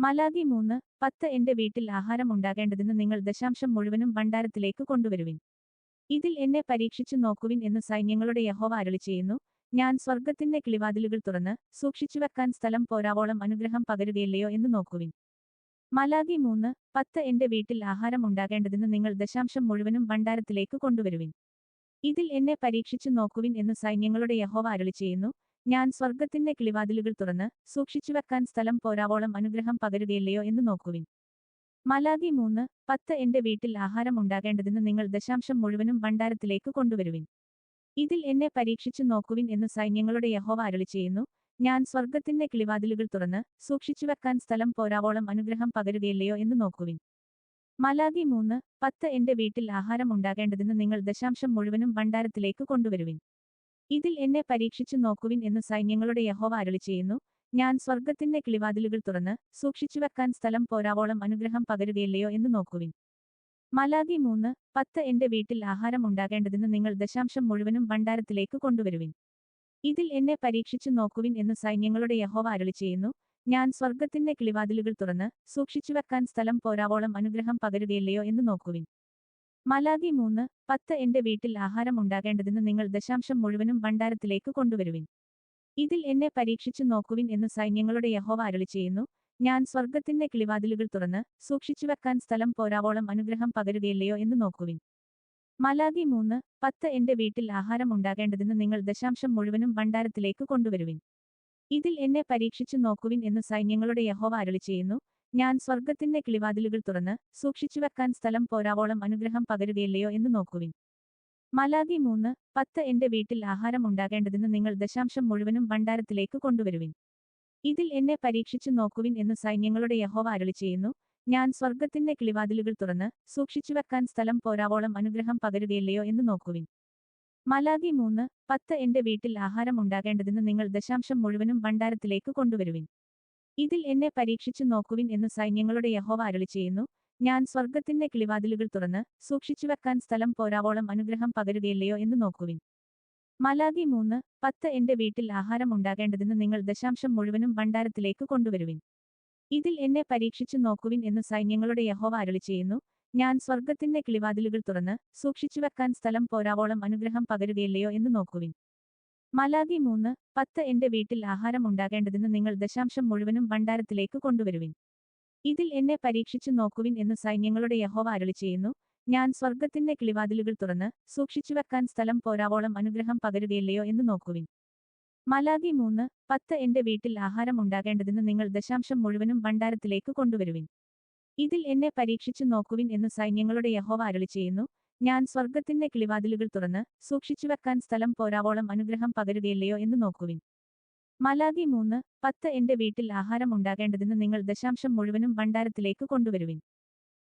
മലാഗി മൂന്ന് പത്ത് എന്റെ വീട്ടിൽ ആഹാരം ഉണ്ടാകേണ്ടതിന് നിങ്ങൾ ദശാംശം മുഴുവനും ഭണ്ഡാരത്തിലേക്ക് കൊണ്ടുവരുവിൻ. ഇതിൽ എന്നെ പരീക്ഷിച്ചു നോക്കുവിൻ എന്ന് സൈന്യങ്ങളുടെ യഹോവ അരളി ചെയ്യുന്നു. ഞാൻ സ്വർഗത്തിന്റെ കിളിവാതിലുകൾ തുറന്ന് സൂക്ഷിച്ചുവെക്കാൻ സ്ഥലം പോരാവോളം അനുഗ്രഹം പകരുകയില്ലയോ എന്ന് നോക്കുവിൻ. മലാഗി മൂന്ന് പത്ത് എന്റെ വീട്ടിൽ ആഹാരം ഉണ്ടാകേണ്ടതിന് നിങ്ങൾ ദശാംശം മുഴുവനും ഭണ്ഡാരത്തിലേക്ക് കൊണ്ടുവരുവിൻ. ഇതിൽ എന്നെ പരീക്ഷിച്ചു നോക്കുവിൻ എന്ന് സൈന്യങ്ങളുടെ യഹോവ അരളി ചെയ്യുന്നു. ഞാൻ സ്വർഗത്തിന്റെ കിളിവാതിലുകൾ തുറന്ന് സൂക്ഷിച്ചുവെക്കാൻ സ്ഥലം പോരാവോളം അനുഗ്രഹം പകരുകയില്ലയോ എന്ന് നോക്കുവിൻ. മലാഗി മൂന്ന് പത്ത് എന്റെ വീട്ടിൽ ആഹാരം ഉണ്ടാകേണ്ടതിന് നിങ്ങൾ ദശാംശം മുഴുവനും ഭണ്ഡാരത്തിലേക്ക് കൊണ്ടുവരുവിൻ. ഇതിൽ എന്നെ പരീക്ഷിച്ചു നോക്കുവിൻ എന്ന് സൈന്യങ്ങളുടെ യഹോവ അരളി ചെയ്യുന്നു. ഞാൻ സ്വർഗത്തിന്റെ കിളിവാതിലുകൾ തുറന്ന് സൂക്ഷിച്ചുവെക്കാൻ സ്ഥലം പോരാവോളം അനുഗ്രഹം പകരുകയില്ലയോ എന്ന് നോക്കുവിൻ. മലാഗി മൂന്ന് പത്ത് എന്റെ വീട്ടിൽ ആഹാരം ഉണ്ടാകേണ്ടതിന് നിങ്ങൾ ദശാംശം മുഴുവനും ഭണ്ഡാരത്തിലേക്ക് കൊണ്ടുവരുവിൻ. ഇതിൽ എന്നെ പരീക്ഷിച്ചു നോക്കുവിൻ എന്ന് സൈന്യങ്ങളുടെ യഹോവ അരുളി ചെയ്യുന്നു. ഞാൻ സ്വർഗത്തിന്റെ കിളിവാതിലുകൾ തുറന്ന് സൂക്ഷിച്ചുവെക്കാൻ സ്ഥലം പോരാവോളം അനുഗ്രഹം പകരുകയില്ലയോ എന്ന് നോക്കുവിൻ. മലാഗി മൂന്ന് പത്ത് എന്റെ വീട്ടിൽ ആഹാരം ഉണ്ടാകേണ്ടതിന് നിങ്ങൾ ദശാംശം മുഴുവനും ഭണ്ഡാരത്തിലേക്ക് കൊണ്ടുവരുവിൻ. ഇതിൽ എന്നെ പരീക്ഷിച്ചു നോക്കുവിൻ എന്ന് സൈന്യങ്ങളുടെ യഹോവ അരുളി ചെയ്യുന്നു. ഞാൻ സ്വർഗത്തിന്റെ കിളിവാതിലുകൾ തുറന്ന് സൂക്ഷിച്ചുവെക്കാൻ സ്ഥലം പോരാവോളം അനുഗ്രഹം പകരുകയില്ലയോ എന്ന് നോക്കുവിൻ. മലാഗി മൂന്ന് പത്ത് എന്റെ വീട്ടിൽ ആഹാരം ഉണ്ടാകേണ്ടതിന് നിങ്ങൾ ദശാംശം മുഴുവനും ഭണ്ഡാരത്തിലേക്ക് കൊണ്ടുവരുവിൻ. ഇതിൽ എന്നെ പരീക്ഷിച്ചു നോക്കുവിൻ എന്ന് സൈന്യങ്ങളുടെ യഹോവ അരളി ചെയ്യുന്നു. ഞാൻ സ്വർഗത്തിന്റെ കിളിവാതിലുകൾ തുറന്ന് സൂക്ഷിച്ചു വെക്കാൻ സ്ഥലം പോരാവോളം അനുഗ്രഹം പകരുകയില്ലയോ എന്ന് നോക്കുവിൻ. മലാഗി മൂന്ന് പത്ത് എന്റെ വീട്ടിൽ ആഹാരം ഉണ്ടാകേണ്ടതിന് നിങ്ങൾ ദശാംശം മുഴുവനും ഭണ്ഡാരത്തിലേക്ക് കൊണ്ടുവരുവിൻ. ഇതിൽ എന്നെ പരീക്ഷിച്ചു നോക്കുവിൻ എന്ന് സൈന്യങ്ങളുടെ യഹോവ അരളി ചെയ്യുന്നു. ഞാൻ സ്വർഗത്തിന്റെ കിളിവാതിലുകൾ തുറന്ന് സൂക്ഷിച്ചുവെക്കാൻ സ്ഥലം പോരാവോളം അനുഗ്രഹം പകരുകയില്ലയോ എന്ന് നോക്കുവിൻ. മലാഗി മൂന്ന് പത്ത് എന്റെ വീട്ടിൽ ആഹാരം ഉണ്ടാകേണ്ടതെന്ന് നിങ്ങൾ ദശാംശം മുഴുവനും ഭണ്ഡാരത്തിലേക്ക് കൊണ്ടുവരുവിൻ. ഇതിൽ എന്നെ പരീക്ഷിച്ചു നോക്കുവിൻ എന്ന് സൈന്യങ്ങളുടെ യഹോവ അരളി ചെയ്യുന്നു. ഞാൻ സ്വർഗത്തിന്റെ കിളിവാതിലുകൾ തുറന്ന് സൂക്ഷിച്ചുവെക്കാൻ സ്ഥലം പോരാവോളം അനുഗ്രഹം പകരുകയില്ലയോ എന്ന് നോക്കുവിൻ. മലാഗി മൂന്ന് പത്ത് എന്റെ വീട്ടിൽ ആഹാരം ഉണ്ടാകേണ്ടതെന്ന് നിങ്ങൾ ദശാംശം മുഴുവനും ഭണ്ഡാരത്തിലേക്ക് കൊണ്ടുവരുവിൻ. ഇതിൽ എന്നെ പരീക്ഷിച്ചു നോക്കുവിൻ എന്ന് സൈന്യങ്ങളുടെ യഹോവ അരളി ചെയ്യുന്നു. ഞാൻ സ്വർഗത്തിന്റെ കിളിവാതിലുകൾ തുറന്ന് സൂക്ഷിച്ചു വെക്കാൻ സ്ഥലം പോരാവോളം അനുഗ്രഹം പകരുകയില്ലയോ എന്ന് നോക്കുവിൻ. മലാഗി മൂന്ന് പത്ത് എന്റെ വീട്ടിൽ ആഹാരം ഉണ്ടാകേണ്ടതിന് നിങ്ങൾ ദശാംശം മുഴുവനും ഭണ്ഡാരത്തിലേക്ക് കൊണ്ടുവരുവിൻ. ഇതിൽ എന്നെ പരീക്ഷിച്ചു നോക്കുവിൻ എന്ന് സൈന്യങ്ങളുടെ യഹോവ അരളി ചെയ്യുന്നു. ഞാൻ സ്വർഗത്തിന്റെ കിളിവാതിലുകൾ തുറന്ന് സൂക്ഷിച്ചു വെക്കാൻ സ്ഥലം പോരാവോളം അനുഗ്രഹം പകരുകയില്ലയോ എന്ന് നോക്കുവിൻ. മലാഗി മൂന്ന് പത്ത് എന്റെ വീട്ടിൽ ആഹാരം ഉണ്ടാകേണ്ടതെന്ന് നിങ്ങൾ ദശാംശം മുഴുവനും ഭണ്ഡാരത്തിലേക്ക് കൊണ്ടുവരുവിൻ. ഇതിൽ എന്നെ പരീക്ഷിച്ചു നോക്കുവിൻ എന്ന് സൈന്യങ്ങളുടെ യഹോവ അരളി ചെയ്യുന്നു. ഞാൻ സ്വർഗത്തിന്റെ കിളിവാതിലുകൾ തുറന്ന് സൂക്ഷിച്ചു വെക്കാൻ സ്ഥലം പോരാവോളം അനുഗ്രഹം പകരുകയില്ലയോ എന്ന് നോക്കുവിൻ. മലാഗി മൂന്ന് പത്ത് എന്റെ വീട്ടിൽ ആഹാരം ഉണ്ടാകേണ്ടതെന്ന് നിങ്ങൾ ദശാംശം മുഴുവനും ഭണ്ഡാരത്തിലേക്ക് കൊണ്ടുവരുവിൻ. ഇതിൽ എന്നെ പരീക്ഷിച്ചു നോക്കുവിൻ എന്ന് സൈന്യങ്ങളുടെ യഹോവ അരളി ചെയ്യുന്നു. ഞാൻ സ്വർഗത്തിന്റെ കിളിവാതിലുകൾ തുറന്ന് സൂക്ഷിച്ചുവെക്കാൻ സ്ഥലം പോരാവോളം അനുഗ്രഹം പകരുകയില്ലയോ എന്ന് നോക്കുവിൻ. മലാഗി മൂന്ന് പത്ത് എന്റെ വീട്ടിൽ ആഹാരം ഉണ്ടാകേണ്ടതിന് നിങ്ങൾ ദശാംശം മുഴുവനും ഭണ്ഡാരത്തിലേക്ക് കൊണ്ടുവരുവിൻ.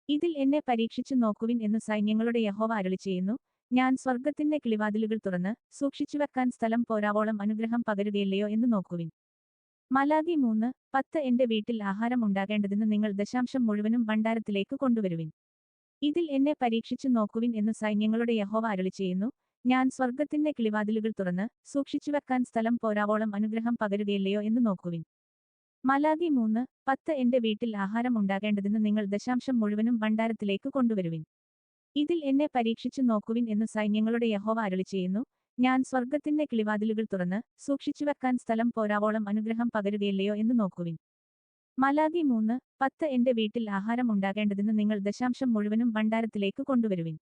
ഇതിൽ എന്നെ പരീക്ഷിച്ചു നോക്കുവിൻ എന്ന് സൈന്യങ്ങളുടെ യഹോവ അരളി ചെയ്യുന്നു. ഞാൻ സ്വർഗത്തിന്റെ കിളിവാതിലുകൾ തുറന്ന് സൂക്ഷിച്ചുവെക്കാൻ സ്ഥലം പോരാവോളം അനുഗ്രഹം പകരുകയില്ലയോ എന്ന് നോക്കുവിൻ. മലാഗി മൂന്ന് പത്ത് എന്റെ വീട്ടിൽ ആഹാരം ഉണ്ടാകേണ്ടതിന് നിങ്ങൾ ദശാംശം മുഴുവനും ഭണ്ഡാരത്തിലേക്ക് കൊണ്ടുവരുവിൻ. ഇതിൽ എന്നെ പരീക്ഷിച്ചു നോക്കുവിൻ എന്ന് സൈന്യങ്ങളുടെ യഹോവ അരളി ചെയ്യുന്നു. ഞാൻ സ്വർഗത്തിന്റെ കിളിവാതിലുകൾ തുറന്ന് സൂക്ഷിച്ചുവെക്കാൻ സ്ഥലം പോരാവോളം അനുഗ്രഹം പകരുകയില്ലയോ എന്ന് നോക്കുവിൻ. മലാഗി മൂന്ന് പത്ത് എന്റെ വീട്ടിൽ ആഹാരം ഉണ്ടാകേണ്ടതിന് നിങ്ങൾ ദശാംശം മുഴുവനും ഭണ്ഡാരത്തിലേക്ക് കൊണ്ടുവരുവിൻ. ഇതിൽ എന്നെ പരീക്ഷിച്ചു നോക്കുവിൻ എന്ന് സൈന്യങ്ങളുടെ യഹോവ അരളി ചെയ്യുന്നു. ഞാൻ സ്വർഗത്തിന്റെ കിളിവാതിലുകൾ തുറന്ന് സൂക്ഷിച്ചുവെക്കാൻ സ്ഥലം പോരാവോളം അനുഗ്രഹം പകരുകയില്ലയോ എന്ന് നോക്കുവിൻ. മലാഗി മൂന്ന് പത്ത് എന്റെ വീട്ടിൽ ആഹാരം ഉണ്ടാകേണ്ടതിന് നിങ്ങൾ ദശാംശം മുഴുവനും ഭണ്ഡാരത്തിലേക്ക് കൊണ്ടുവരുവിൻ.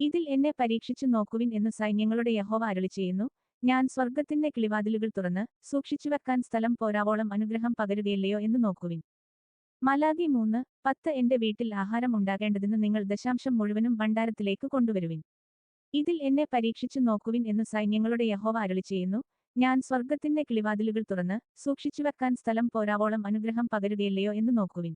ഇതിൽ എന്നെ പരീക്ഷിച്ചു നോക്കുവിൻ എന്ന് സൈന്യങ്ങളുടെ യഹോവ അരളി ചെയ്യുന്നു. ഞാൻ സ്വർഗത്തിന്റെ കിളിവാതിലുകൾ തുറന്ന് സൂക്ഷിച്ചുവെക്കാൻ സ്ഥലം പോരാവോളം അനുഗ്രഹം പകരുകയില്ലയോ എന്ന് നോക്കുവിൻ. മലാഗി മൂന്ന് പത്ത് എന്റെ വീട്ടിൽ ആഹാരം ഉണ്ടാകേണ്ടതിന് നിങ്ങൾ ദശാംശം മുഴുവനും ഭണ്ഡാരത്തിലേക്ക് കൊണ്ടുവരുവിൻ. ഇതിൽ എന്നെ പരീക്ഷിച്ചു നോക്കുവിൻ എന്ന് സൈന്യങ്ങളുടെ യഹോവ അരളി ചെയ്യുന്നു. ഞാൻ സ്വർഗത്തിന്റെ കിളിവാതിലുകൾ തുറന്ന് സൂക്ഷിച്ചു വെക്കാൻ സ്ഥലം പോരാവോളം അനുഗ്രഹം പകരുകയില്ലയോ എന്ന് നോക്കുവിൻ.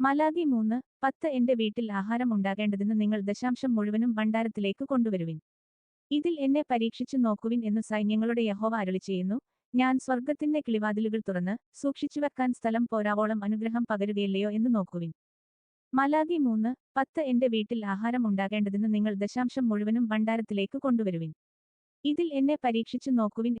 മലാഗി മൂന്ന് പത്ത് എന്റെ വീട്ടിൽ ആഹാരം ഉണ്ടാകേണ്ടതിന് നിങ്ങൾ ദശാംശം മുഴുവനും ഭണ്ഡാരത്തിലേക്ക് കൊണ്ടുവരുവിൻ. ഇതിൽ എന്നെ പരീക്ഷിച്ചു നോക്കുവിൻ എന്ന് സൈന്യങ്ങളുടെ യഹോവ അരളി ചെയ്യുന്നു. ഞാൻ സ്വർഗത്തിന്റെ കിളിവാതിലുകൾ തുറന്ന് സൂക്ഷിച്ചു വെക്കാൻ സ്ഥലം പോരാവോളം അനുഗ്രഹം പകരുകയില്ലയോ എന്ന് നോക്കുവിൻ. മലാഗി മൂന്ന് പത്ത് എന്റെ വീട്ടിൽ ആഹാരം ഉണ്ടാകേണ്ടതിന് നിങ്ങൾ ദശാംശം മുഴുവനും ഭണ്ഡാരത്തിലേക്ക് കൊണ്ടുവരുവിൻ. ഇതിൽ എന്നെ പരീക്ഷിച്ചു നോക്കുവിൻ